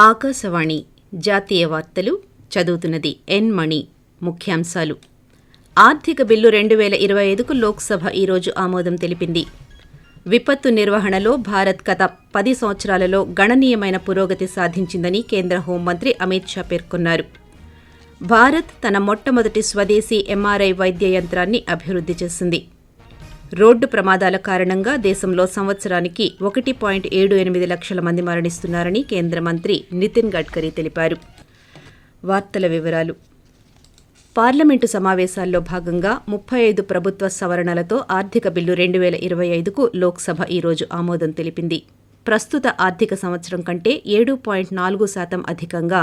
ఆకాశవాణి జాతీయ వార్తలు చదువుతున్నది ఎన్ మణి. ముఖ్యాంశాలు. ఆర్థిక బిల్లు రెండు వేల ఇరవై ఐదుకు లోక్సభ ఈరోజు ఆమోదం తెలిపింది. విపత్తు నిర్వహణలో భారత్ గత పది సంవత్సరాలలో గణనీయమైన పురోగతి సాధించిందని కేంద్ర హోంమంత్రి అమిత్ షా పేర్కొన్నారు. భారత్ తన మొట్టమొదటి స్వదేశీ ఎంఆర్ఐ వైద్య యంత్రాన్ని అభివృద్ధి చేసింది. రోడ్డు ప్రమాదాల కారణంగా దేశంలో సంవత్సరానికి ఒకటి పాయింట్ ఏడు ఎనిమిది లక్షల మంది మరణిస్తున్నారని కేంద్ర మంత్రి నితిన్ గడ్కరీ తెలిపారు. వార్తల వివరాలు. పార్లమెంటు సమావేశాల్లో భాగంగా ముప్పై ఐదు ప్రభుత్వ సవరణలతో ఆర్థిక బిల్లు రెండు వేల ఇరవై ఐదుకు లోక్సభ ఈరోజు ఆమోదం తెలిపింది. ప్రస్తుత ఆర్థిక సంవత్సరం కంటే ఏడు పాయింట్ నాలుగు శాతం అధికంగా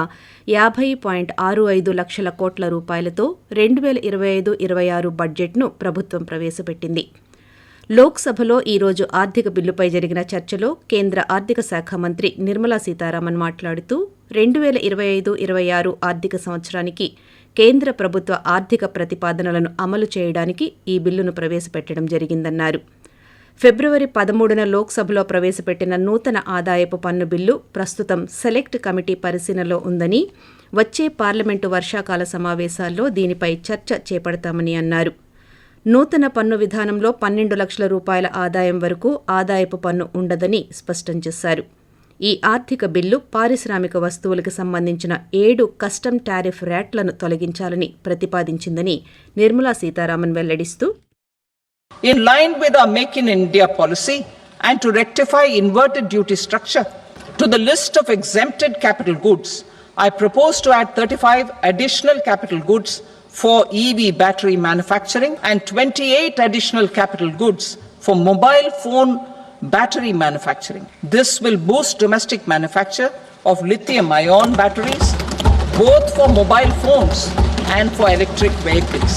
యాభై పాయింట్ ఆరు ఐదు లక్షల కోట్ల రూపాయలతో రెండు వేల ఇరవై ఐదు ఇరవై ఆరు బడ్జెట్ను ప్రభుత్వం ప్రవేశపెట్టింది. లోక్సభలో ఈ రోజు ఆర్థిక బిల్లుపై జరిగిన చర్చలో కేంద్ర ఆర్థిక శాఖ మంత్రి నిర్మలా సీతారామన్ మాట్లాడుతూ రెండు వేల ఇరవై ఐదు ఇరవై ఆరు ఆర్థిక సంవత్సరానికి కేంద్ర ప్రభుత్వ ఆర్థిక ప్రతిపాదనలను అమలు చేయడానికి ఈ బిల్లును ప్రవేశపెట్టడం జరిగిందన్నారు. ఫిబ్రవరి పదమూడున లోక్సభలో ప్రవేశపెట్టిన నూతన ఆదాయపు పన్ను బిల్లు ప్రస్తుతం సెలెక్ట్ కమిటీ పరిశీలనలో ఉందని వచ్చే పార్లమెంటు వర్షాకాల సమావేశాల్లో దీనిపై చర్చ చేపడతామని అన్నారు. నూతన పన్ను విధానంలో పన్నెండు లక్షల రూపాయల ఆదాయం వరకు ఆదాయపు పన్ను ఉండదని స్పష్టం చేశారు ఈ ఆర్థిక బిల్లు పారిశ్రామిక వస్తువులకు సంబంధించిన ఏడు కస్టమ్ టారిఫ్ రేట్లను తొలగించాలని ప్రతిపాదించిందని నిర్మలా సీతారామన్ వెల్లడిస్తూ In line with our Make in India policy and to rectify inverted duty structure to the list of exempted capital goods, I propose to add 35 additional capital goods for EV battery manufacturing and 28 additional capital goods for mobile phone battery manufacturing. This will boost domestic manufacture of lithium ion batteries both for mobile phones and for electric vehicles.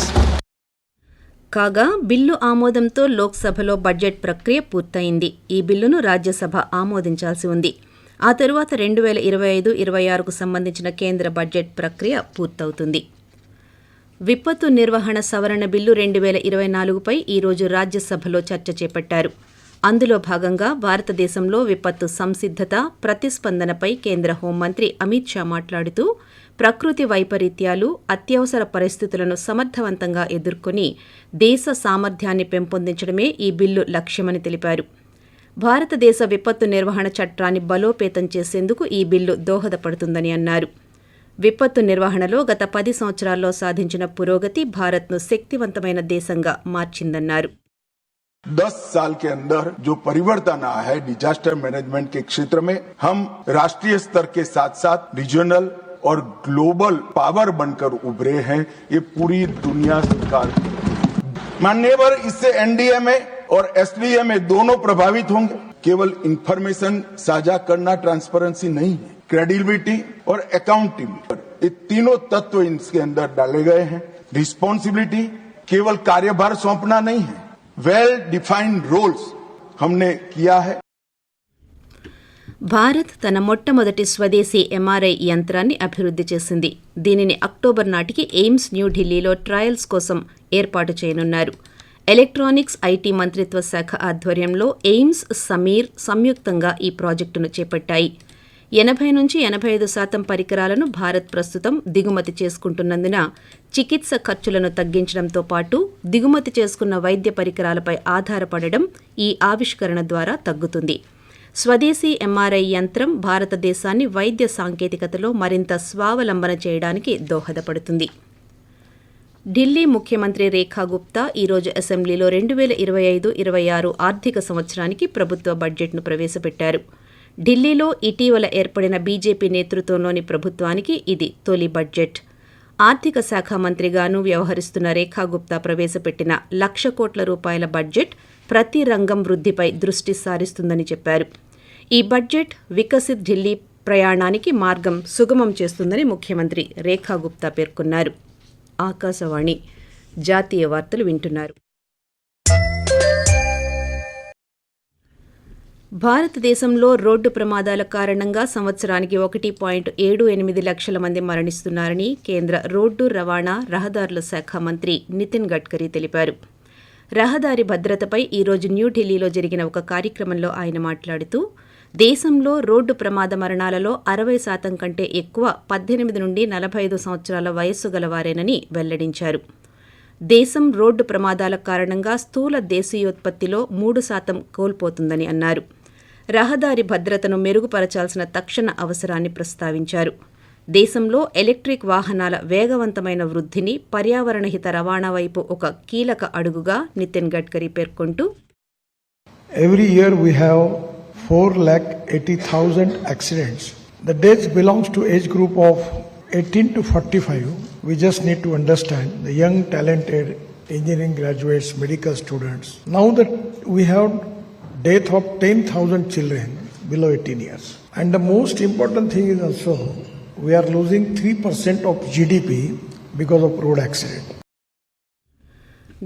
కాగా బిల్లు ఆమోదంతో లోక్సభలో budget ప్రక్రియ పూర్తయింది ఈ బిల్లును రాజ్యసభ ఆమోదించాల్సి ఉంది ఆ తరువాత రెండు వేల ఇరవై ఐదు ఇరవై ఆరుకు సంబంధించిన కేంద్ర బడ్జెట్ ప్రక్రియ పూర్తవుతుంది విపత్తు నిర్వహణ సవరణ బిల్లు రెండు వేల ఇరవై నాలుగుపై ఈరోజు రాజ్యసభలో చర్చ చేపట్టారు. అందులో భాగంగా భారతదేశంలో విపత్తు సంసిద్ధత ప్రతిస్పందనపై కేంద్ర హోంమంత్రి అమిత్ షా మాట్లాడుతూ ప్రకృతి వైపరీత్యాలు అత్యవసర పరిస్థితులను సమర్థవంతంగా ఎదుర్కొని దేశ సామర్థ్యాన్ని పెంపొందించడమే ఈ బిల్లు లక్ష్యమని తెలిపారు. భారతదేశ విపత్తు నిర్వహణ చట్టాన్ని బలోపేతం చేసేందుకు ఈ బిల్లు దోహదపడుతుందని అన్నారు. విపత్తు నిర్వహణలో గత పది సంవత్సరాల్లో సాధించిన పురోగతి భారత్ను శక్తివంతమైన దేశంగా మార్చిందన్నారు दस साल के अंदर जो परिवर्तन आया है डिजास्टर मैनेजमेंट के क्षेत्र में हम राष्ट्रीय स्तर के साथ साथ रीजनल और ग्लोबल पावर बनकर उभरे हैं ये पूरी दुनिया स्वीकार मान्यवर इससे एनडीएमए और एसडीएमए दोनों प्रभावित होंगे केवल इंफॉर्मेशन साझा करना ट्रांसपेरेंसी नहीं है क्रेडिबिलिटी और अकाउंटेबिलिटी ये तीनों तत्व इसके अंदर डाले गए हैं रिस्पॉन्सिबिलिटी केवल कार्यभार सौंपना नहीं है वेल डिफाइंड रोल्स हमने किया है భారత్ తన మొట్టమొదటి స్వదేశీ ఎంఆర్ఐ యంత్రాన్ని అభివృద్ధి చేసింది దీనిని అక్టోబర్ నాటికి ఎయిమ్స్ న్యూఢిల్లీలో ట్రయల్స్ కోసం ఏర్పాటు చేయనున్నారు ఎలక్ట్రానిక్స్ ఐటీ మంత్రిత్వ శాఖ ఆధ్వర్యంలో ఎయిమ్స్ సమీర్ సంయుక్తంగా ఈ ప్రాజెక్టును చేపట్టాయి ఎనభై నుంచి ఎనభై ఐదు శాతం పరికరాలను భారత్ ప్రస్తుతం దిగుమతి చేసుకుంటున్నందున చికిత్స ఖర్చులను తగ్గించడంతో పాటు దిగుమతి చేసుకున్న వైద్య పరికరాలపై ఆధారపడడం ఈ ఆవిష్కరణ ద్వారా తగ్గుతుంది. స్వదేశీ ఎంఆర్ఐ యంత్రం భారతదేశాన్ని వైద్య సాంకేతికతలో మరింత స్వావలంబన చేయడానికి దోహదపడుతుంది. ఢిల్లీ ముఖ్యమంత్రి రేఖా గుప్తా ఈరోజు అసెంబ్లీలో రెండు వేల ఇరవై ఐదు ఇరవై ఆరు ఆర్థిక సంవత్సరానికి ప్రభుత్వ బడ్జెట్ను ప్రవేశపెట్టారు. ఢిల్లీలో ఇటీవల ఏర్పడిన బీజేపీ నేతృత్వంలోని ప్రభుత్వానికి ఇది తొలి బడ్జెట్. ఆర్థిక శాఖ మంత్రిగాను వ్యవహరిస్తున్న రేఖా గుప్తా ప్రవేశపెట్టిన లక్ష కోట్ల రూపాయల బడ్జెట్ ప్రతి రంగం వృద్ధిపై దృష్టి సారిస్తుందని చెప్పారు. ఈ బడ్జెట్ వికసిత్ ఢిల్లీ ప్రయాణానికి మార్గం సుగమం చేస్తుందని ముఖ్యమంత్రి రేఖా గుప్తా పేర్కొన్నారు. ఆకాశవాణి జాతీయ వార్తలు వింటున్నారు. భారతదేశంలో రోడ్డు ప్రమాదాల కారణంగా సంవత్సరానికి ఒకటి పాయింట్ ఏడు ఎనిమిది లక్షల మంది మరణిస్తున్నారని కేంద్ర రోడ్డు రవాణా రహదారుల శాఖ మంత్రి నితిన్ గడ్కరీ తెలిపారు. రహదారి భద్రతపై ఈరోజు న్యూఢిల్లీలో జరిగిన ఒక కార్యక్రమంలో ఆయన మాట్లాడుతూ దేశంలో రోడ్డు ప్రమాద మరణాలలో అరవై శాతం కంటే ఎక్కువ పద్దెనిమిది నుండి నలభై ఐదు సంవత్సరాల వయస్సు గలవారేనని వెల్లడించారు. దేశం రోడ్డు ప్రమాదాల కారణంగా స్థూల దేశీయోత్పత్తిలో మూడు శాతం కోల్పోతుందని అన్నారు. రహదారి భద్రతను మెరుగుపరచాల్సిన తక్షణ అవసరాన్ని ప్రస్తావించారు. దేశంలో ఎలక్ట్రిక్ వాహనాల వేగవంతమైన వృద్ధిని పర్యావరణ హిత రవాణా వైపు ఒక కీలక అడుగుగా నితిన్ గడ్కరీ పేర్కొంటూ every year we have four lakh eighty thousand accidents the deaths belongs to age group of eighteen to forty five we just need to understand the young talented engineering graduates medical students now that we have death of 10,000 children below 18 years. And the most important thing is also we are losing 3% of GDP because of road accident.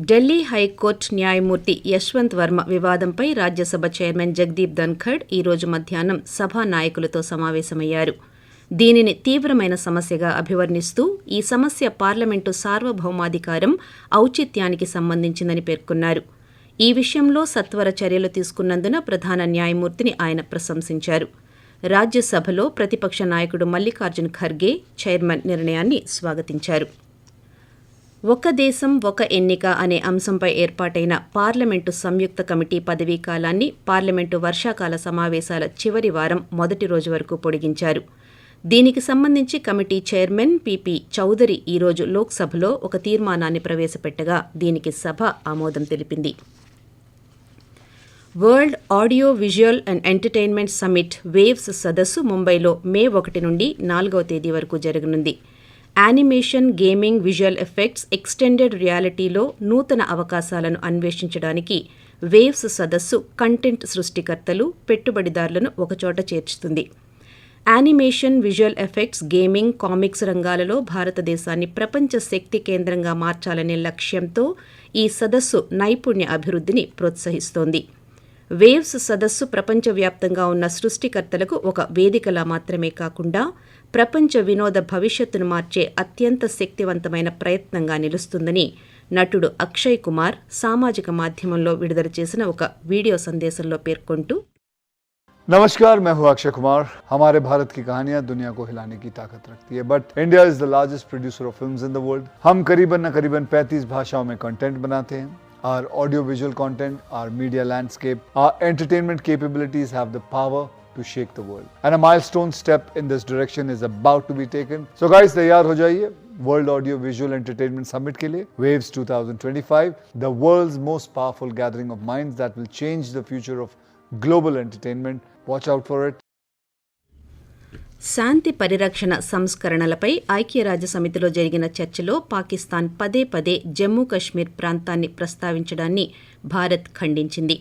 Delhi high court న్యాయమూర్తి యశ్వంత్ వర్మ వివాదంపై Rajya Sabha chairman Jagdeep Dhankhar ఈ రోజు మధ్యాహ్నం సభా నాయకులతో సమావేశమయ్యారు దీనిని తీవ్రమైన సమస్యగా అభివర్ణిస్తూ ఈ సమస్య పార్లమెంటు సార్వభౌమాధికారం ఔచిత్యానికి సంబంధించిందని పేర్కొన్నారు ఈ విషయంలో సత్వర చర్యలు తీసుకున్నందున ప్రధాన న్యాయమూర్తిని ఆయన ప్రశంసించారు. రాజ్యసభలో ప్రతిపక్ష నాయకుడు మల్లికార్జున్ ఖర్గే చైర్మన్ నిర్ణయాన్ని స్వాగతించారు. ఒక దేశం ఒక ఎన్నిక అనే అంశంపై ఏర్పాటైన పార్లమెంటు సంయుక్త కమిటీ పదవీ కాలాన్ని పార్లమెంటు వర్షాకాల సమావేశాల చివరి వారం మొదటి రోజు వరకు పొడిగించారు. దీనికి సంబంధించి కమిటీ చైర్మన్ పిపి చౌదరి ఈరోజు లోక్సభలో ఒక తీర్మానాన్ని ప్రవేశపెట్టగా దీనికి సభ ఆమోదం తెలిపింది. World audio visual and entertainment summit waves సదస్సు ముంబైలో మే ఒకటి నుండి నాలుగవ తేదీ వరకు జరగనుంది. Animation gaming visual effects extended రియాలిటీలో నూతన అవకాశాలను అన్వేషించడానికి వేవ్స్ సదస్సు కంటెంట్ సృష్టికర్తలు పెట్టుబడిదారులను ఒకచోట చేర్చుతుంది. Animation visual effects gaming comics రంగాలలో భారతదేశాన్ని ప్రపంచ శక్తి కేంద్రంగా మార్చాలనే లక్ష్యంతో ఈ సదస్సు నైపుణ్య అభివృద్ధిని ప్రోత్సహిస్తోంది. వేవ్స్ సదస్సు ప్రపంచవ్యాప్తంగా ఉన్న సృష్టికర్తలకు ఒక వేదికలా మాత్రమే కాకుండా ప్రపంచ వినోద భవిష్యత్తును మార్చే అత్యంత శక్తివంతమైన ప్రయత్నంగా నిలుస్తుందని నటుడు అక్షయ్ కుమార్ సామాజిక మాధ్యమంలో విడుదల చేసిన ఒక వీడియో సందేశంలో పేర్కొంటూ नमस्कार मैं हूं अक्षय कुमार हमारे भारत की कहानियां दुनिया को हिलाने की ताकत रखती है but India is the largest producer of films in the world हम करीबन न करीबन 35 भाषाओं में कंटेंट बनाते हैं our audio visual content our media landscape our entertainment capabilities have the power to shake the world and a milestone step in this direction is about to be taken so guys तैयार हो जाइए world audio visual entertainment summit के लिए waves 2025 the world's most powerful gathering of minds that will change the future of global entertainment watch out for it శాంతి పరిరక్షణ సంస్కరణలపై ఐక్యరాజ్య సమితిలో జరిగిన చర్చలో పాకిస్తాన్ పదే పదే జమ్మూ కశ్మీర్ ప్రాంతాన్ని ప్రస్తావించడాన్ని భారత్ ఖండించింది.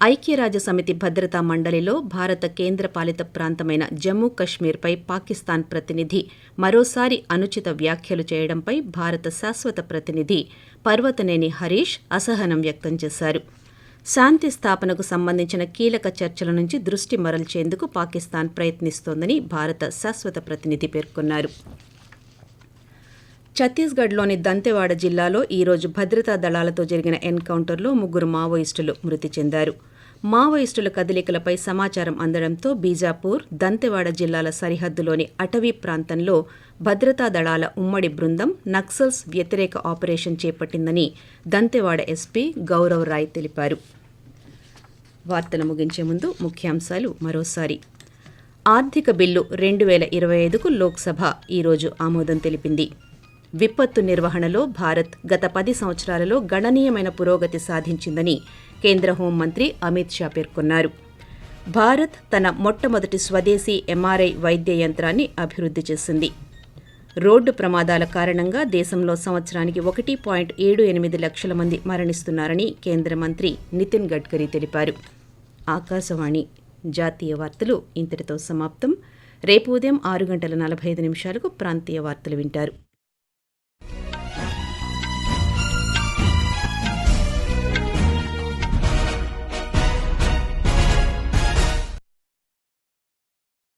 ఐక్యరాజ్య సమితి భద్రతా మండలిలో భారత కేంద్రపాలిత ప్రాంతమైన జమ్మూ కశ్మీర్పై పాకిస్తాన్ ప్రతినిధి మరోసారి అనుచిత వ్యాఖ్యలు చేయడంపై భారత శాశ్వత ప్రతినిధి పర్వతనేని హరీష్ అసహనం వ్యక్తం చేశారు. శాంతి స్థాపనకు సంబంధించిన కీలక చర్చల నుంచి దృష్టి మరల్చేందుకు పాకిస్తాన్ ప్రయత్నిస్తోందని భారత శాశ్వత ప్రతినిధి పేర్కొన్నారు. ఛత్తీస్గఢ్లోని దంతెవాడ జిల్లాలో ఈరోజు భద్రతా దళాలతో జరిగిన ఎన్కౌంటర్లో ముగ్గురు మావోయిస్టులు మృతి చెందారు. మావోయిస్టుల కదలికలపై సమాచారం అందడంతో బీజాపూర్ దంతెవాడ జిల్లాల సరిహద్దులోని అటవీ ప్రాంతంలో భద్రతా దళాల ఉమ్మడి బృందం నక్సల్స్ వ్యతిరేక ఆపరేషన్ చేపట్టిందని దంతెవాడ ఎస్పీ గౌరవ్ రాయ్ తెలిపారు. వార్తలు ముగించే ముందు ముఖ్యాంశాలు మరోసారి. ఆర్థిక బిల్లు రెండు వేల ఇరవై ఐదుకు లోక్సభ ఈరోజు ఆమోదం తెలిపింది. విపత్తు నిర్వహణలో భారత్ గత పది సంవత్సరాలలో గణనీయమైన పురోగతి సాధించిందని కేంద్ర హోంమంత్రి అమిత్ షా పేర్కొన్నారు. భారత్ తన మొట్టమొదటి స్వదేశీ ఎంఆర్ఐ వైద్య యంత్రాన్ని అభివృద్ధి చేసింది. రోడ్డు ప్రమాదాల కారణంగా దేశంలో సంవత్సరానికి ఒకటి పాయింట్ ఏడు ఎనిమిది లక్షల మంది మరణిస్తున్నారని కేంద్ర మంత్రి నితిన్ గడ్కరీ తెలిపారు. ఆకాశవాణి జాతీయ వార్తలు ఇంతటితో సమాప్తం. రేపు ఉదయం ఆరు గంటల నలభై ఐదు నిమిషాలకు ప్రాంతీయ వార్తలు వింటారు.